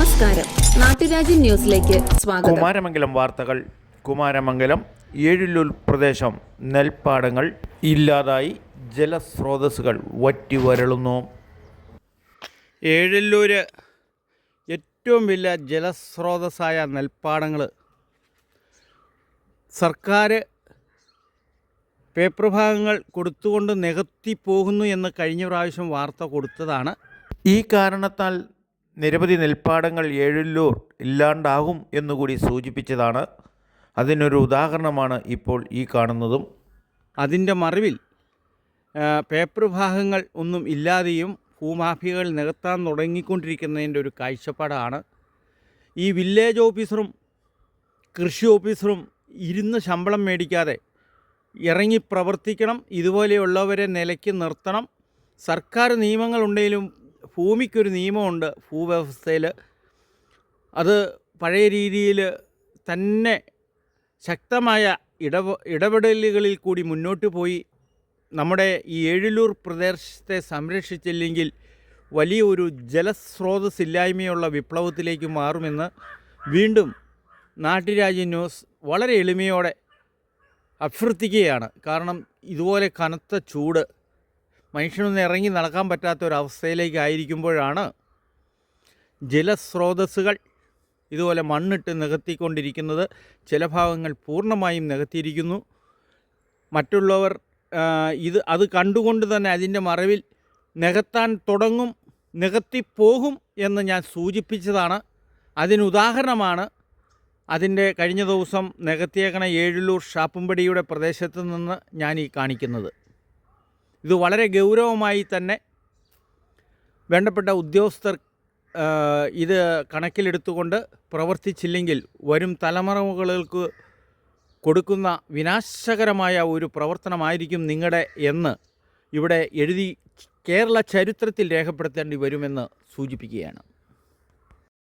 നമസ്കാരം. നാട്ടുരാജ്യം ന്യൂസിലേക്ക് സ്വാഗതം. കുമാരമംഗലം വാർത്തകൾ. കുമാരമംഗലം ഏഴില്ലൂർ പ്രദേശം നെൽപ്പാടങ്ങൾ ഇല്ലാതായി ജലസ്രോതസ്സുകൾ വറ്റി വരളുന്നു ഏഴല്ലൂർ ഏറ്റവും വലിയ ജലസ്രോതസ്സായ നെൽപ്പാടങ്ങൾ സർക്കാർ പേപ്പർ ഭാഗങ്ങൾ കൊടുത്തുകൊണ്ട് നികത്തി പോകുന്നു എന്ന് കഴിഞ്ഞ പ്രാവശ്യം വാർത്ത കൊടുത്തതാണ്. ഈ കാരണത്താൽ നിരവധി നെൽപ്പാടങ്ങൾ ഏഴല്ലൂർ ഇല്ലാണ്ടാകും എന്നുകൂടി സൂചിപ്പിച്ചതാണ്. അതിനൊരു ഉദാഹരണമാണ് ഇപ്പോൾ ഈ കാണുന്നതും. അതിന്റെ മറിവിൽ പേപ്പർ ഭാഗങ്ങൾ ഒന്നും ഇല്ലാതെയും ഭൂമാഫിയകൾ നികത്താൻ തുടങ്ങിക്കൊണ്ടിരിക്കുന്നതിന്റെ ഒരു കാഴ്ചപ്പാടാണ്. ഈ വില്ലേജ് ഓഫീസറും കൃഷി ഓഫീസറും ഇരുന്ന് ശമ്പളം മേടിക്കാതെ ഇറങ്ങി പ്രവർത്തിക്കണം ഇതുപോലെയുള്ളവരെ നിലയ്ക്ക് നിർത്തണം സർക്കാർ നിയമങ്ങളുണ്ടെങ്കിലും ഭൂമിക്കൊരു നിയമമുണ്ട് ഭൂവ്യവസ്ഥയിൽ. അത് പഴയ രീതിയിൽ തന്നെ ശക്തമായ ഇടപ ഇടപെടലുകളിൽ കൂടി മുന്നോട്ട് പോയി. നമ്മുടെ ഈ ഏഴിലൂർ പ്രദേശത്തെ സംരക്ഷിച്ചില്ലെങ്കിൽ വലിയൊരു ജലസ്രോതസ് ഇല്ലായ്മയുള്ള വിപ്ലവത്തിലേക്ക് മാറുമെന്ന് വീണ്ടും നാട്ടുരാജ്യ ന്യൂസ് വളരെ എളിമയോടെ അഭ്യർത്ഥിക്കുകയാണ്. കാരണം ഇതുപോലെ കനത്ത ചൂട് മനുഷ്യനൊന്ന് ഇറങ്ങി നടക്കാൻ പറ്റാത്ത ഒരു ഒരവസ്ഥയിലേക്കായിരിക്കുമ്പോഴാണ് ജലസ്രോതസ്സുകൾ ഇതുപോലെ മണ്ണിട്ട് നികത്തിക്കൊണ്ടിരിക്കുന്നത്. ചില ഭാഗങ്ങൾ പൂർണമായും നികത്തിയിരിക്കുന്നു. മറ്റുള്ളവർ ഇത് അത് കണ്ടുകൊണ്ട് തന്നെ അതിന്റെ മറവിൽ നികത്താൻ തുടങ്ങും നികത്തിപ്പോകും എന്ന് ഞാൻ സൂചിപ്പിച്ചതാണ്. അതിനുദാഹരണമാണ് അതിന്റെ കഴിഞ്ഞ ദിവസം നികത്തിയേക്കണ ഏഴിലൂർ ഷാപ്പുംപടിയുടെ പ്രദേശത്ത് നിന്ന് ഞാൻ ഈ കാണിക്കുന്നത്. ഇത് വളരെ ഗൗരവമായി തന്നെ വേണ്ടപ്പെട്ട ഉദ്യോഗസ്ഥർ ഇത് കണക്കിലെടുത്തുകൊണ്ട് പ്രവർത്തിച്ചില്ലെങ്കിൽ വരും തലമുറകൾക്ക് കൊടുക്കുന്ന വിനാശകരമായ ഒരു പ്രവർത്തനമായിരിക്കും നിങ്ങളുടെ എന്ന് ഇവിടെ എഴുതി കേരള ചരിത്രത്തിൽ രേഖപ്പെടുത്തേണ്ടി വരുമെന്ന് സൂചിപ്പിക്കുകയാണ്.